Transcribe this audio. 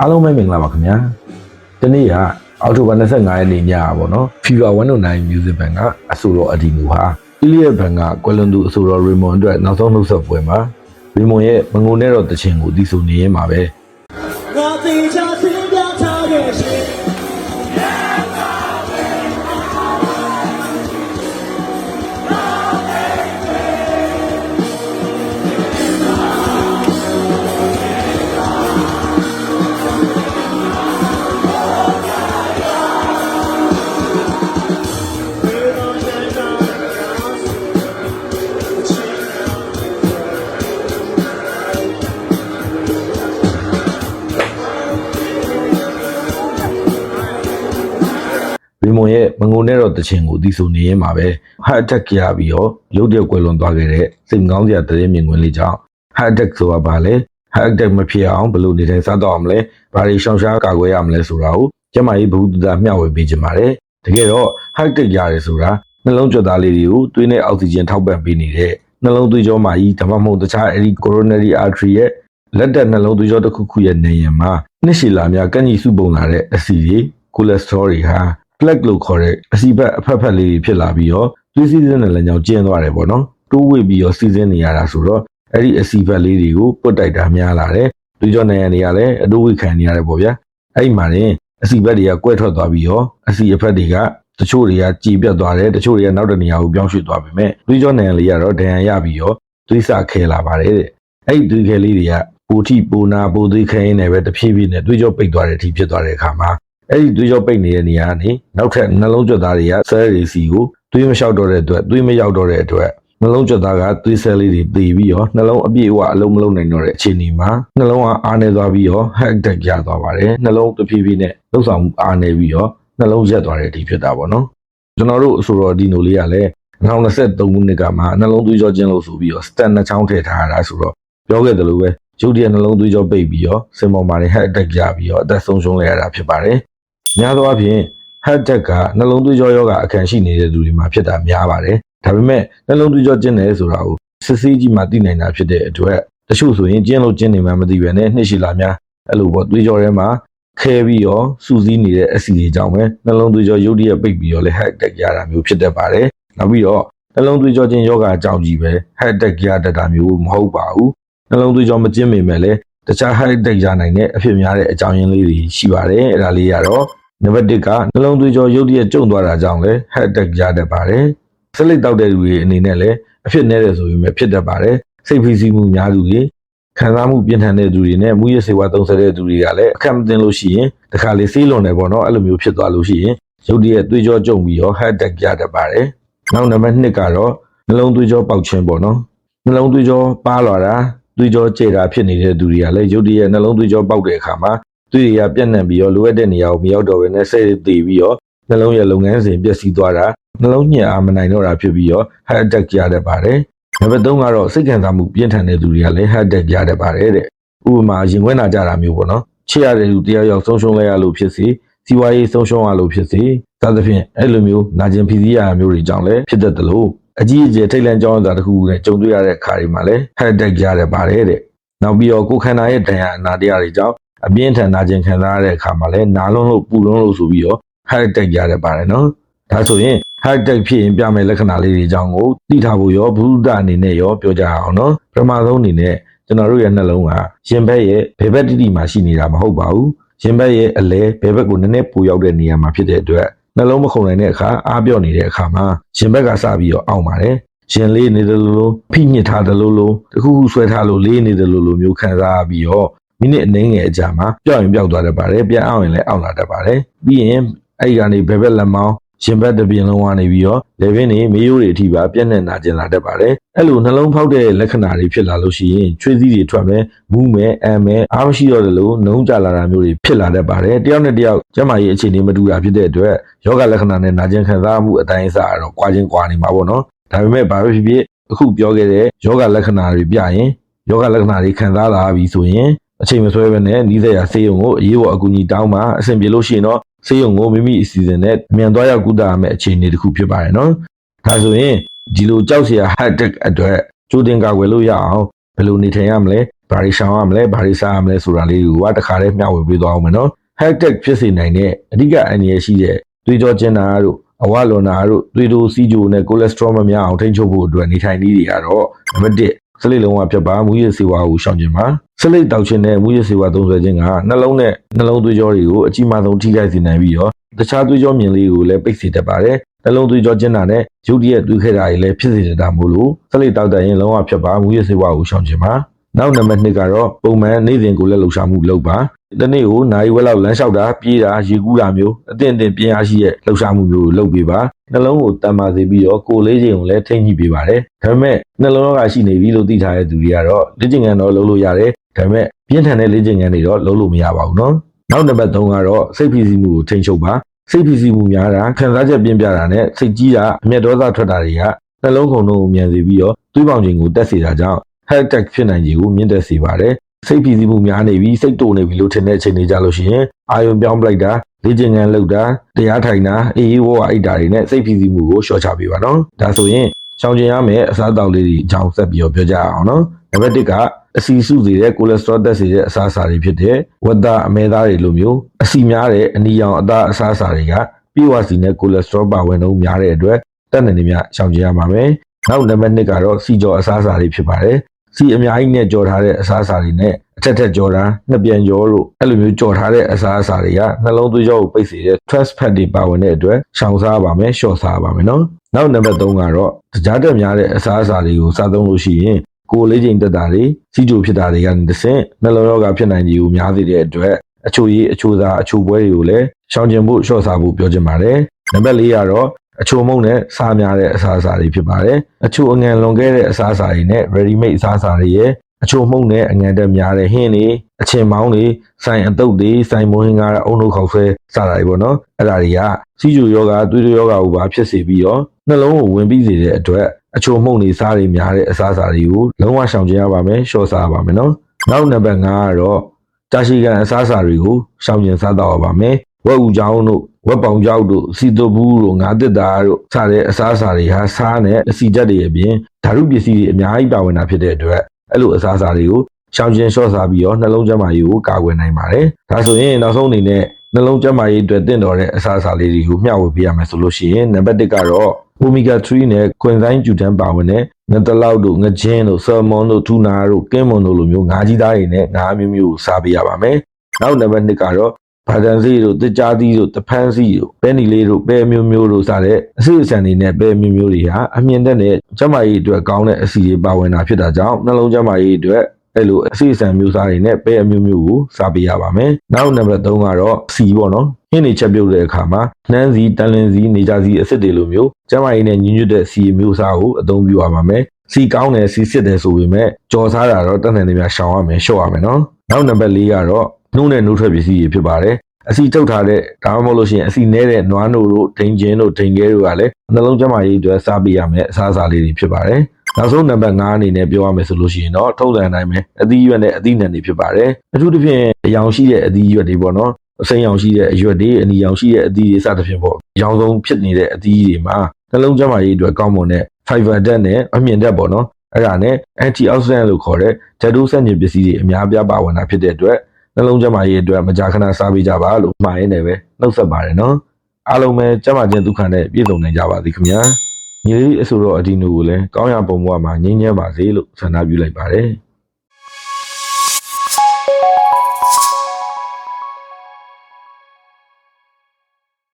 အားလုံးပဲမင်္ဂလာပါခင်ဗျာဒီနေ့ကအောက်တိုဘာ25ရက်နေ့ညပါနော် Fever 109 Music Band ကအဆိုတော်အဒီမူဟာတီလီယဘန်ကကွယ်လွန်သူအဆိုတော်ရေမွန်အတွက်နောက်ဆုံးနှုတ်ဆက်ပွဲမှာရေမွန်ရဲ့မငုံနဲ့တော့တခြင်းကိုသိဆိုနေရင်ပါပဲငါသေးချာသင်ပြထားရဲ့ရှင် ရဲ့မငုံနဲ့တော့တခြင်းကိုတီးဆိုနေရင်မှာပဲ heart attack ရပြီးတော့ရုတ်တရက်ကွယ်လွန်သွားခဲ့တဲ့စိတ်မကောင်းစရာသတင်းမြင်ကွင်းလေးကြောင့် heart attack ဆိုတာဘာလဲ heart attack မဖြစ်အောင်ဘယ်လိုနေထိုင်စားတော့အောင်မလဲဘာတွေရှောင်ရှားကာကွယ်ရမလဲဆိုတာကိုကျမကြီးဘုဒ္ဓတာမျှဝေပေးခြင်းပါတယ်တကယ်တော့ heart attack ရတယ်ဆိုတာနှလုံးကြွက်သားလေးတွေကိုသွေးနဲ့အောက်ဆီဂျင်ထောက်ပံ့ပေးနေတဲ့နှလုံးသွေးကြောမှာကြီးဒါမှမဟုတ်တခြားအဲဒီ coronary artery ရဲ့လက်တက်နှလုံးသွေးကြောတစ်ခုခုရဲ့နေရင်မှာနှစ်ရှည်လာများကန့်ညီစုပုံလာတဲ့အဆီတွေ cholesterol တွေဟာ plaque လို့ခေါ်တဲ့အဆီဘက်အဖက်ဖက်လေးတွေဖြစ်လာပြီးတော့သွေးစီးစင်းတဲ့လည်းကြောင့်ကျင်းသွားတယ်ပေါ့နော်တိုးဝေပြီးတော့စီးစင်းနေရတာဆိုတော့အဲ့ဒီအဆီဘက်လေးတွေကိုပုတ်တိုက်တာများလာတယ်သွေးကြောနေရနေရလဲအတိုးဝေခံနေရတယ်ပေါ့ဗျာအဲ့ဒီမှာရင်အဆီဘက်တွေကကွဲထွက်သွားပြီးတော့အဆီအဖက်တွေကတချို့တွေကကြည်ပြတ်သွားတယ်တချို့တွေကနောက်တစ်နေရာကိုပြောင်းရွှေ့သွားပြီမဲ့သွေးကြောနေရလေးကတော့ဒဏ်ရာရပြီးတော့သွေးစခဲလာပါတယ်တဲ့အဲ့ဒီသွေးခဲလေးတွေကပူထိပူနာပူသွေးခဲရင်းနဲ့ပဲတဖြည်းဖြည်းနဲ့သွေးကြောပိတ်သွားတဲ့အထိဖြစ်သွားတဲ့အခါမှာ အဲ့ဒီသွေးကြောပိတ်နေတဲ့နေရာကနေနောက်ထပ်နှလုံးကြွက်သားတွေကဆဲရီစီကိုသွေးမလျှောက်တော့တဲ့အတွက်သွေးမရောက်တော့တဲ့အတွက်နှလုံးကြွက်သားကသွေးဆဲလေးတွေတည်ပြီးတော့နှလုံးအပြည့်အဝအလုံးမလုံးနိုင်တော့တဲ့အခြေအနေမှာနှလုံးကအားနေသွားပြီးတော့ hack attack ရသွားပါတယ်နှလုံးတဖြည်းဖြည်းနဲ့လှုပ်ဆောင်မှုအားနေပြီးတော့နှလုံးရက်သွားတဲ့အထိဖြစ်တာပေါ့နော်ကျွန်တော်တို့အဆိုတော်ဒီနိုလေးကလည်း2023ခုနှစ်ကမှနှလုံးသွေးကြောကျင်းလို့ဆိုပြီးတော့ stand နှချောင်းထည့်ထားရတာဆိုတော့ပြောခဲ့တယ်လို့ပဲရုပ်တရက်နှလုံးသွေးကြောပိတ်ပြီးတော့စင်ပေါ်မှာ hack attack ရပြီးတော့အသက်ဆုံးရှုံးလိုက်ရတာဖြစ်ပါတယ် များသောအားဖြင့် heart attack ကနှလုံးသွေးကြောယောဂအခံရှိနေတဲ့သူတွေမှာဖြစ်တာများပါတယ်။ဒါပေမဲ့နှလုံးသွေးကြောကျင်းတယ်ဆိုတာကိုစစ်ဆေးကြည့်မှသိနိုင်တာဖြစ်တဲ့အတွက်တချို့ဆိုရင်ကျင်းလို့ကျင်းနေမှမသိပဲနဲ့နှစ်ရှည်လာများအဲ့လိုပေါ့သွေးကြောထဲမှာခဲပြီးရောစူးစီးနေတဲ့အဆီတွေကြောင့်ပဲနှလုံးသွေးကြောရုတ်တရက်ပိတ်ပြီးတော့လည်း heart attack ရတာမျိုးဖြစ်တတ်ပါတယ်။နောက်ပြီးတော့နှလုံးသွေးကြောချင်းယောဂအကြောင်းကြီးပဲ heart attack ရတတ်တာမျိုးမဟုတ်ပါဘူး။နှလုံးသွေးကြောမကျင်းမိမဲ့လည်းတခြား heart attack ရနိုင်တဲ့အဖြစ်များတဲ့အကြောင်းရင်းလေးတွေရှိပါတယ်။အဲ့ဒါလေးကတော့ နံပါတ်1ကနှလုံးသွေးကြောရုတ်တရက်ကျုံသွားတာကြောင့်လည်း heart attack ရတတ်ပါတယ်။ဆက်လက်တောက်တဲ့လူတွေအနေနဲ့လည်းအဖြစ်နည်းတယ်ဆိုရင်ပဲဖြစ်တတ်ပါတယ်။စိတ်ဖိစီးမှုများသူတွေခံစားမှုပြင်းထန်တဲ့သူတွေနဲ့မူရစေဝါသုံးဆတဲ့သူတွေကလည်းအခက်မတင်လို့ရှိရင်တခါလေဆေးလွန်တယ်ပေါ့နော်အဲ့လိုမျိုးဖြစ်သွားလို့ရှိရင်ရုတ်တရက်သွေးကြောကျုံပြီးတော့ heart attack ရတတ်ပါတယ်။နောက်နံပါတ်2ကတော့နှလုံးသွေးကြောပေါက်ခြင်းပေါ့နော်။နှလုံးသွေးကြောပါလာတာသွေးကြောကျတာဖြစ်နေတဲ့သူတွေကလည်းရုတ်တရက်နှလုံးသွေးကြောပေါက်တဲ့အခါမှာ သွေးတွေကပြန့်နှံ့ပြီးတော့လိုအပ်တဲ့နေရာကိုမရောက်တော့ဘဲနဲ့စိတ်တွေတည်ပြီးတော့နှလုံးရဲ့လုပ်ငန်းစဉ်ပျက်စီးသွားတာနှလုံးညှက်အားမနိုင်တော့တာဖြစ်ပြီးတော့ heart attack ရတတ်ပါတယ်။နံပါတ်3ကတော့စိတ်ခံစားမှုပြင်းထန်တဲ့သူတွေကလည်း heart attack ရတတ်ပါတယ်တဲ့။ဥပမာရင်ခွဲနာကြတာမျိုးပေါ့နော်။ချစ်ရတဲ့လူတရားရောက်ဆုံးရှုံးလိုက်ရလို့ဖြစ်စီစီးပွားရေးဆုံးရှုံးရလို့ဖြစ်စီစသဖြင့်အဲ့လိုမျိုးနာကျင်ဖိစီးရတာမျိုးတွေကြောင့်လည်းဖြစ်တတ်တယ်လို့အကြီးအကျယ်ထိတ်လန့်ကြောင်းရတာတစ်ခုခုနဲ့ကြုံတွေ့ရတဲ့အခါတွေမှာလည်း heart attack ရတတ်ပါတယ်တဲ့။နောက်ပြီးတော့ကိုယ်ခန္ဓာရဲ့ဒဏ်ရာအနာတရားတွေကြောင့် အပြင်းထန်နာကျင်ခံစားရတဲ့အခါမှာလည်းနာလုံးလို့ပူလုံးလို့ဆိုပြီးတော့ heart attack ရတဲ့ပါတယ်နော်ဒါဆိုရင် heart attack ဖြစ်ရင်ပြမယ်လက္ခဏာလေးတွေအကြောင်းကိုသိထားဖို့ရောဘုဒ္ဓအနေနဲ့ရောပြောကြအောင်နော်ပထမဆုံးအနေနဲ့ကျွန်တော်တို့ရဲ့နှလုံးကရင်ဘက်ရဲ့ဘယ်ဘက်တိတိမှာရှိနေတာမဟုတ်ပါဘူးရင်ဘက်ရဲ့အလဲဘယ်ဘက်ကိုနည်းနည်းပူရောက်တဲ့နေရာမှာဖြစ်တဲ့အတွက်နှလုံးမခုန်နိုင်တဲ့အခါအားပြော့နေတဲ့အခါမှာရင်ဘက်ကစပြီးတော့အောင့်ပါတယ်ရင်လေးနေတယ်လို့လို့ဖိညစ်ထားတယ်လို့လို့တခုခုဆွဲထားလို့လေးနေတယ်လို့လို့မျိုးခံစားပြီးတော့ မိနစ်အနည်းငယ်အကြာမှာပျောက်ရင်ပျောက်သွားတတ်ပါတယ်ပြန်အောင်ရင်လည်းအောင်လာတတ်ပါတယ်ပြီးရင်အဲ့ဒီကနေဘယ်ဘက်လက်မောင်းရင်ဘက်တစ်ပြင်လုံးကနေပြီးတော့လေဗင်းနေမေးရိုးတွေအထိပါပြည့်နေနာကျင်လာတတ်ပါတယ်အဲ့လိုနှလုံးဖောက်တဲ့လက္ခဏာတွေဖြစ်လာလို့ရှိရင်ချွေးစည်းတွေထွက်မယ်မူးမယ်အမ်မယ်အားမရှိတော့တယ်လို့နှုံးကြလာတာမျိုးတွေဖြစ်လာတတ်ပါတယ်တယောက်နဲ့တယောက်ကျန်းမာရေးအခြေအနေမတူတာဖြစ်တဲ့အတွက်ယောဂလက္ခဏာနဲ့နာကျင်ခံစားမှုအတိုင်းအစားကတော့ကွာချင်းကွာနေမှာပေါ့နော်ဒါပေမဲ့ဘာပဲဖြစ်ဖြစ်အခုပြောခဲ့တဲ့ယောဂလက္ခဏာတွေပြရင်ယောဂလက္ခဏာတွေခံစားလာပြီဆိုရင် အချိန်မဆွဲဘဲနဲ့နီးစက်ရဆေးရုံကိုအရေးပေါ်အကူအညီတောင်းမှအဆင်ပြေလို့ရှိရင်တော့ဆေးရုံကိုမိမိအစီအစဉ်နဲ့အမြန်သွားရောက်ကုသရမယ့်အခြေအနေတစ်ခုဖြစ်ပါတယ်နော်။ဒါဆိုရင်ဒီလိုကြောက်စရာ heart attack အတွက်ကြိုတင်ကာကွယ်လို့ရအောင်ဘယ်လိုနေထိုင်ရမလဲဘာတွေရှောင်ရမလဲဘာတွေစားရမလဲဆိုတာလေးကိုကတခါတည်းမျှဝေပေးသွားအောင်မယ်နော် hashtag ဖြစ်စေနိုင်တဲ့အဓိကအန္တရာယ်ရှိတဲ့သွေးကြောကျဉ်တာတို့အဝလွန်တာတို့သွေးတိုးစီးကြိုနဲ့ cholesterol မများအောင်ထိန်းချုပ်ဖို့အတွက်နေထိုင်နည်းတွေကတော့နံပါတ်1 စလိတ်လုံးဝဖြတ်ပါမူရစေဝါကိုရှောင်ကျင်ပါစလိတ်တောက်ခြင်းနဲ့မူရစေဝါသုံးဆွဲခြင်းကနှလုံးနဲ့နှလုံးသွေးကြောတွေကိုအကြီးမားဆုံးထိခိုက်စေနိုင်ပြီးတော့တခြားသွေးကြောမြင်လေးကိုလည်းပိတ်စေတတ်ပါတယ်နှလုံးသွေးကြောကျဉ်တာနဲ့ရုတ်တရက်သွေးခဲတာတွေလည်းဖြစ်စေတတ်တာမို့လို့စလိတ်တောက်တဲ့ရင်လုံးဝဖြတ်ပါမူရစေဝါကိုရှောင်ကျင်ပါ နောက်နံပါတ်2ကတော့ပုံမှန်နေ့စဉ်ကိုလည်းလှူရှာမှုလုပ်ပါဒီနေ့ကိုနိုင်ဝက်လောက်လမ်းလျှောက်တာပြေးတာရေကူးတာမျိုးအသင့်အင့်ပြင်းအားရှိတဲ့လှူရှာမှုမျိုးကိုလုပ်ပေးပါနှလုံးကိုတန်ပါစေပြီးတော့ကိုယ်လေးချိန်ကိုလည်းထိန်းညှိပေးပါတယ်ဒါပေမဲ့နှလုံးရောဂါရှိနေပြီလို့သိထားတဲ့သူတွေကတော့လေ့ကျင့်ခန်းတော့လုပ်လို့ရတယ်ဒါပေမဲ့ပြင်းထန်တဲ့လေ့ကျင့်ခန်းတွေတော့လုပ်လို့မရပါဘူးနော်နောက်နံပါတ်3ကတော့စိတ်ဖိစီးမှုကိုထိန်းချုပ်ပါစိတ်ဖိစီးမှုများတာခံစားချက်ပြင်းပြတာနဲ့စိတ်ကြီးတာအမျက်ဒေါသထွက်တာတွေကနှလုံးခုန်လုံးကိုမြန်စေပြီးတော့သွေးပေါင်ချိန်ကိုတက်စေတာကြောင့် heart attack ဖြစ်နိုင်ခြေကိုမြင့်တက်စေပါတယ်စိတ်ဖိစီးမှုများနေပြီစိတ်တိုနေပြီလို့ထင်တဲ့အချိန်တွေကြလို့ရှိရင်အာယုံပြောင်းပလိုက်တာလေ့ကျင့်ခန်းလုပ်တာတရားထိုင်တာအေးအေးဝါဝါအိတ်တာတွေနဲ့စိတ်ဖိစီးမှုကိုလျှော့ချပေးပါနော်ဒါဆိုရင်ရှောင်ကျင်ရမယ့်အစားအသောက်လေးတွေအကြောင်းဆက်ပြီးတော့ပြောကြရအောင်နော်နံပါတ်1ကအစီစုစေတဲ့ကိုလက်စထရောတက်စေတဲ့အစားအစာတွေဖြစ်တဲ့ဝက်သားအမဲသားတွေလိုမျိုးအစီများတဲ့အနီရောင်အသားအစားအစာတွေကပြည့်ဝစီနဲ့ကိုလက်စထရောပါဝင်နှုန်းများတဲ့အတွက်တက်နေနေမြရှောင်ကျင်ရပါမယ်နောက်နံပါတ်2ကတော့စီကြောအစားအစာတွေဖြစ်ပါတယ် စီအများကြီးနဲ့ကြော်ထားတဲ့အစားအစာတွေနဲ့အထက်ထက်ကြော်တာနှစ်ပြန်ကြော်လို့အဲ့လိုမျိုးကြော်ထားတဲ့အစားအစာတွေကနှလုံးသွေးကြောကိုပိတ်စေတဲ့ trans fat တွေပါဝင်တဲ့အတွက်ရှောင်စားရပါမယ်ရှော့စားရပါမယ်နော်နောက်နံပါတ်3ကတော့တကြားတက်များတဲ့အစားအစာတွေကိုစားသုံးလို့ရှိရင်ကိုယ်လေးချိန်တက်တာတွေစီကြိုဖြစ်တာတွေကနေတစ်ဆင့်နှလုံးရောဂါဖြစ်နိုင်ခြေကိုများစေတဲ့အတွက်အချိုရည်အချိုစားအချိုပွဲတွေကိုလည်းရှောင်ကျင်ဖို့ရှော့စားဖို့ပြောချင်ပါတယ်နံပါတ်4ကတော့ အချိုမုံနဲ့စားများတဲ့အစားအစာတွေဖြစ်ပါတယ်။အချိုအငံလွန်ခဲ့တဲ့အစားအစာတွေနဲ့ ready made အစားအစာတွေရဲ့အချိုမှုန့်နဲ့အငံတက်များတဲ့ဟင်းတွေအချင်မောင်းတွေစိုင်အတုပ်တွေစိုင်မွဟင်းကားအုံနှုတ်ခေါက်ဆွဲစတာတွေပေါ့နော်အဲ့ဒါတွေကစီဂျူယောဂသွေးတိုးယောဂကိုပါဖြစ်စေပြီးတော့နှလုံးကိုဝင်ပြီးစေတဲ့အတွက်အချိုမှုန့်တွေစားတွေများတဲ့အစားအစာတွေကိုလုံးဝရှောင်ကျဉ်ရပါမယ်ရှော့စားရပါမယ်နော်နောက်နံပါတ်5ကတော့တာရှိကန်အစားအစာတွေကိုရှောင်ကျဉ်စားတော့ရပါမယ်ဝက်ဥချောင်းတို့ ဝက်ပေါင်ကြောက်တို့စီတိုဘူးတို့ငါးတစ်တာတို့စတဲ့အစားအစာတွေဟာစားနဲ့အစီချက်တွေအပြင်ဓာတုပစ္စည်းတွေအများကြီးပါဝင်တာဖြစ်တဲ့အတွက်အဲ့လိုအစားအစာတွေကိုရှောင်ကျဉ်လျှော့စားပြီးတော့နှလုံးကျန်းမာရေးကိုကာကွယ်နိုင်ပါတယ်။ဒါဆိုရင်နောက်ဆုံးအနေနဲ့နှလုံးကျန်းမာရေးအတွက်တင့်တော်တဲ့အစားအစာလေးတွေကိုမျှဝေပေးရမယ်ဆိုလို့ရှိရင်နံပါတ်1ကတော့ omega 3နဲ့ကွန်ဆိုင်ဂျူတန်ပါဝင်တဲ့ငတလောက်တို့ငကျင်းတို့ဆာမွန်တို့ထူနာတို့ကင်းမွန်တို့လိုမျိုးငါးကြီးသားတွေနဲ့ငါးမျိုးမျိုးကိုစားပေးရပါမယ်။နောက်နံပါတ်2ကတော့ ဘာတန်စီတို့တကြားသီးတို့တဖန်းစီတို့ပဲနီလေးတို့ပဲမျိုးမျိုးတို့စတဲ့အစီအစံတွေနဲ့ပဲမျိုးမျိုးတွေဟာအမြင့်တက်တဲ့ကျန်းမာရေးအတွက်ကောင်းတဲ့အစီတွေပါဝင်တာဖြစ်တာကြောင့်နှလုံးကျန်းမာရေးအတွက်အဲ့လိုအစီအစံမျိုးစားတွေနဲ့ပဲအမျိုးမျိုးကိုစားပေးရပါမယ်။နောက်နံပါတ်3ကတော့စီပေါ့နော်။ဟင်းတွေချက်ပြုတ်တဲ့အခါမှာနှမ်းစီတန်လင်းစီနေကြစီအစ်စ်တွေလိုမျိုးကျန်းမာရေးနဲ့ညီညွတ်တဲ့စီမျိုးစားကိုအသုံးပြုရပါမယ်။စီကောင်းတယ်စီစစ်တယ်ဆိုပေမဲ့ကြော်စားတာတော့တတ်နိုင်နေများရှောင်ရမယ်ရှော့ရမယ်နော်။နောက်နံပါတ်4ကတော့ နှုတ်နဲ့နှုတ်ထွက်ပစ္စည်းတွေဖြစ်ပါတယ်။အစီထုတ်ထားတဲ့ဒါမှမဟုတ်လို့ရှိရင်အစီနဲတဲ့နွားနို့တို့ဒိန်ကျင်းတို့ဒိန်ကဲတို့ကလည်းနှလုံးကျန်းမာရေးအတွက်စားပေးရမယ်အစားအစာလေးတွေဖြစ်ပါတယ်။နောက်ဆုံးနံပါတ်5အနေနဲ့ပြောရမယ်ဆိုလို့ရှိရင်တော့ထုတ်လန်တိုင်းပဲအသီးရွက်နဲ့အသီးနှံတွေဖြစ်ပါတယ်။အထူးသဖြင့်အယောင်ရှိတဲ့အသီးရွက်တွေပေါ့နော်။အစိမ်းရောင်ရှိတဲ့အရွက်တွေအနီရောင်ရှိတဲ့အသီးတွေစသဖြင့်ပေါ့။ရောင်စုံဖြစ်နေတဲ့အသီးတွေမှာနှလုံးကျန်းမာရေးအတွက်ကောင်းမွန်တဲ့ fiber ဓာတ်နဲ့အမြင့်ဓာတ်ပေါ့နော်။အဲ့ဒါနဲ့ antioxidant လို့ခေါ်တဲ့ဓာတ်တိုးဆန့်ကျင်ပစ္စည်းတွေအများအပြားပါဝင်တာဖြစ်တဲ့အတွက် နှလုံးကျန်းမာရေးအတွက်မကြာခဏစားပေးကြပါလို့မှာရင်းနေပဲနှုတ်ဆက်ပါတယ်နော်အားလုံးပဲကျန်းမာခြင်းဒုက္ခနဲ့ပြည့်စုံနိုင်ကြပါသည်ခင်ဗျာညီလေးအဆိုတော်အဒီနိုကိုလည်းကောင်းရပုံဘဝမှာငြိမ်းချမ်းပါစေလို့ဆန္ဒပြုလိုက်ပါတယ်